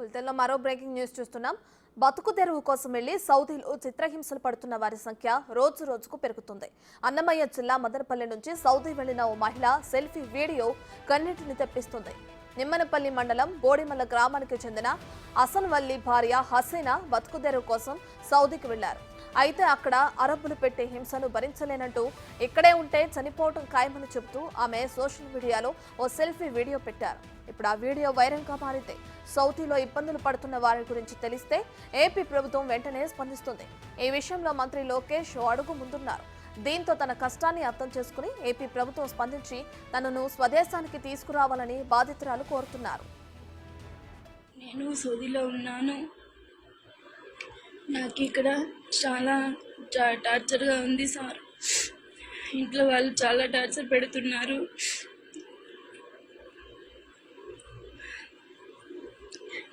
బులెటిన్లో మరో breaking news చూస్తున్నాం. బతుకు తెరువు కోసం వెళ్ళి సౌదీలో చిత్రహింసలు పడుతున్న వారి సంఖ్య రోజు రోజుకు పెరుగుతుంది. అన్నమయ్య జిల్లా మదనపల్లి నుంచి సౌదీ వెళ్ళిన ఓ మహిళ సెల్ఫీ వీడియో కన్నీటిని తెప్పిస్తుంది. నిమ్మనపల్లి మండలం బోడిమల్ల గ్రామానికి చెందిన అసన్వల్లి భార్య హసీనా బతుకు కోసం సౌదీకి వెళ్ళారు అయితే అక్కడ అరబ్బులు పెట్టే హింసను భరించలేనంటూ ఇక్కడే ఉంటే చనిపోవటం ఖాయమని చెబుతూ ఆమె సోషల్ మీడియాలో ఓ సెల్ఫీ వీడియో పెట్టారు. ఇప్పుడు ఆ వీడియో వైరల్గా మారింది. సౌదీలో ఇబ్బందులు పడుతున్న వారి గురించి తెలిస్తే ఏపీ ప్రభుత్వం వెంటనే స్పందిస్తుంది. ఈ విషయంలో మంత్రి లోకేష్ అడుగు ముందున్నారు. దీంతో తన కష్టాన్ని అర్థం చేసుకుని ఏపీ ప్రభుత్వం స్పందించి తనను స్వదేశానికి తీసుకురావాలని బాధితురాలు కోరుతున్నారు. నేను సౌదీలో ఉన్నాను. నాకు ఇక్కడ చాలా టార్చర్గా ఉంది సార్. ఇంట్లో వాళ్ళు చాలా టార్చర్ పెడుతున్నారు.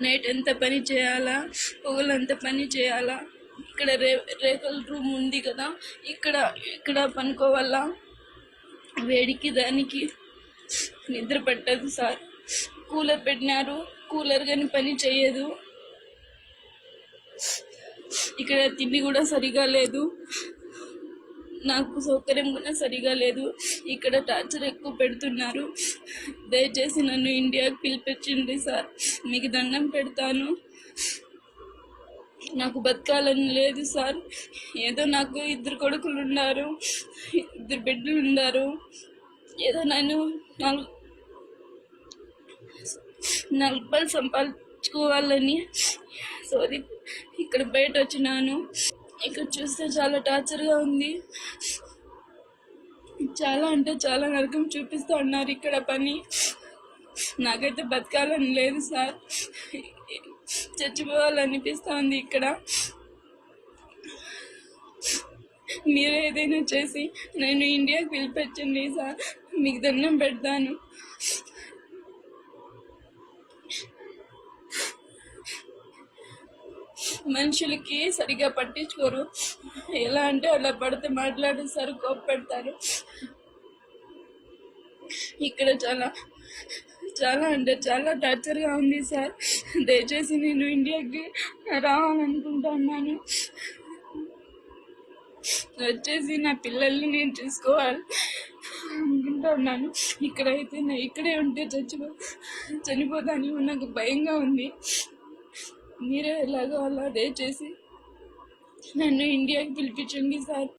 నైట్ ఎంత పని చేయాలా? పొగలంత పని చేయాలా? ఇక్కడ రే రేకుల రూమ్ ఉంది కదా ఇక్కడ ఇక్కడ పనుకోవాలా. వేడికి దానికి నిద్ర పట్టదు సార్. కూలర్ పెట్టినారు కూలర్ కానీ పని చేయదు. ఇక్కడ తిండి కూడా సరిగా లేదు. నాకు సౌకర్యం కూడా సరిగా లేదు. ఇక్కడ టార్చర్ ఎక్కువ పెడుతున్నారు. దయచేసి నన్ను ఇండియాకి పిలిపించండి సార్. మీకు దండం పెడతాను. నాకు బతకాలని లేదు సార్. ఏదో నాకు ఇద్దరు కొడుకులు ఉన్నారు ఇద్దరు బిడ్డలు ఉన్నారు. ఏదో నన్ను నాలుగు నాలుగు రూపాయలు సంపాదించుకోవాలని సారీ. ఇక్కడ బయట వచ్చినాను. ఇక్కడ చూస్తే చాలా టార్చర్గా ఉంది. చాలా అంటే చాలా నరకం చూపిస్తూ ఉన్నారు ఇక్కడ పని. నాకైతే బతకాలని లేదు సార్. చచ్చిపోవాలనిపిస్తోంది ఇక్కడ. మీరు ఏదైనా చేసి నేను ఇండియాకి పిలిపించండి సార్. మీకు దండం పెడతాను. మనుషులకి సరిగా పట్టించుకోరు. ఎలా అంటే అలా పడితే మాట్లాడేస్తారు కోప్పడతారు. ఇక్కడ చాలా చాలా అంటే చాలా టార్చర్గా ఉంది సార్. దయచేసి నేను ఇండియాకి రావాలనుకుంటున్నాను. వచ్చేసి నా పిల్లల్ని నేను చూసుకోవాలి అనుకుంటున్నాను ఇక్కడైతే నా ఇక్కడే ఉంటే చచ్చిపో చనిపోతాను. నాకు భయంగా ఉంది. మీరే ఎలాగో అలా దయచేసి నన్ను ఇండియాకి పిలిపించండి సార్.